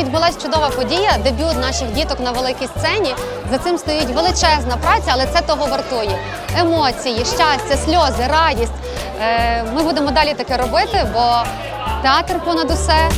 відбулася чудова подія, дебют наших діток на великій сцені. За цим стоїть величезна праця, але це того вартує. Емоції, щастя, сльози, радість. Е, Ми будемо далі таке робити, бо театр понад усе.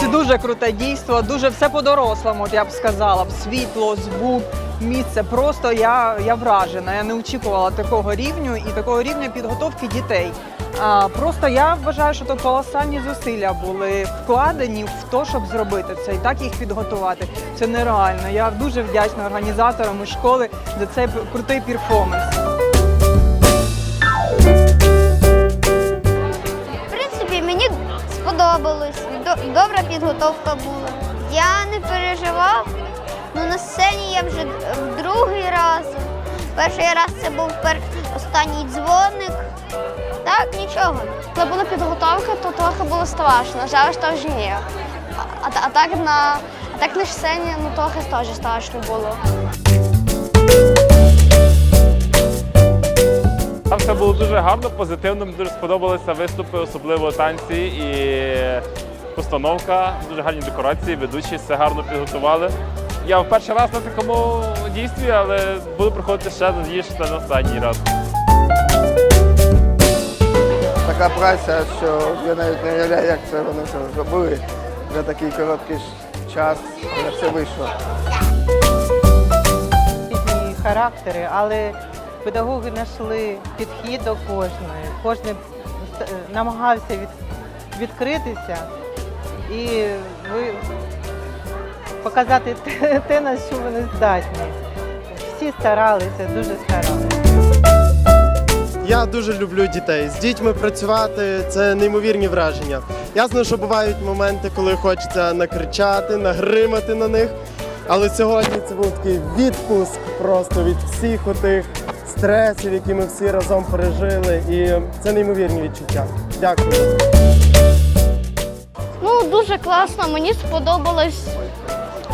Це дуже круте дійство, дуже все по-дорослому, я б сказала. Світло, звук, місце. Просто я, я вражена. Я не очікувала такого рівню і такого рівня підготовки дітей. А, просто я вважаю, що то колосальні зусилля були вкладені в те, щоб зробити це і так їх підготувати. Це нереально. Я дуже вдячна організаторам і школи за цей крутий перформанс. В принципі, мені сподобалось. Добра підготовка була. Я не переживав. Ну на сцені я вже в другий раз. Перший раз це був пер... останній дзвоник. Так, нічого. Коли була підготовка, то трохи було страшно, зараз теж ні. А, а, а так на а так на сцені ну трохи теж страшно було. Там все було дуже гарно, позитивно. Мені дуже сподобалися виступи, особливо танці і постановка. Дуже гарні декорації, ведучі все гарно підготували. Я в перший раз на такому дійстві, але буду приходити ще надіюсь, що це не останній раз. така праця, що я навіть не уявляю, як це вони це зробили за такий короткий час, але все вийшло. різні характери, але педагоги знайшли підхід до кожної. Кожен намагався від, відкритися і ви, показати те, на що вони здатні. Всі старалися, дуже старалися. Я дуже люблю дітей. З дітьми працювати це неймовірні враження. Ясно, що бувають моменти, коли хочеться накричати, нагримати на них. Але сьогодні це був такий відпуск просто від всіх отих стресів, які ми всі разом пережили. І це неймовірні відчуття. Дякую. Ну дуже класно, мені сподобалось.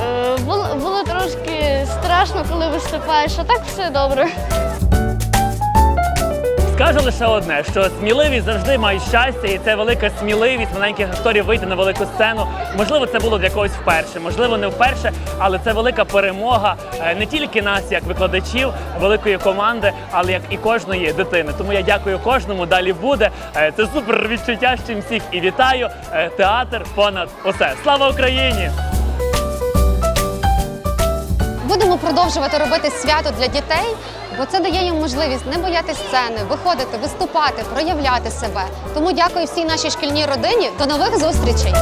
Е, Було, було трошки страшно, коли виступаєш, а так все добре. Скажу лише одне, що сміливість завжди має щастя, і це велика сміливість маленьких акторів вийти на велику сцену. Можливо, це було для когось вперше, можливо, не вперше, але це велика перемога е, не тільки нас, як викладачів, великої команди, але як і кожної дитини. Тому я дякую кожному. Далі буде. Е, Це супер відчуття з чим всіх і вітаю. Театр понад усе. Слава Україні! Будемо продовжувати робити свято для дітей, бо це дає їм можливість не боятися сцени, виходити, виступати, проявляти себе. Тому дякую всій нашій шкільній родині. До нових зустрічей!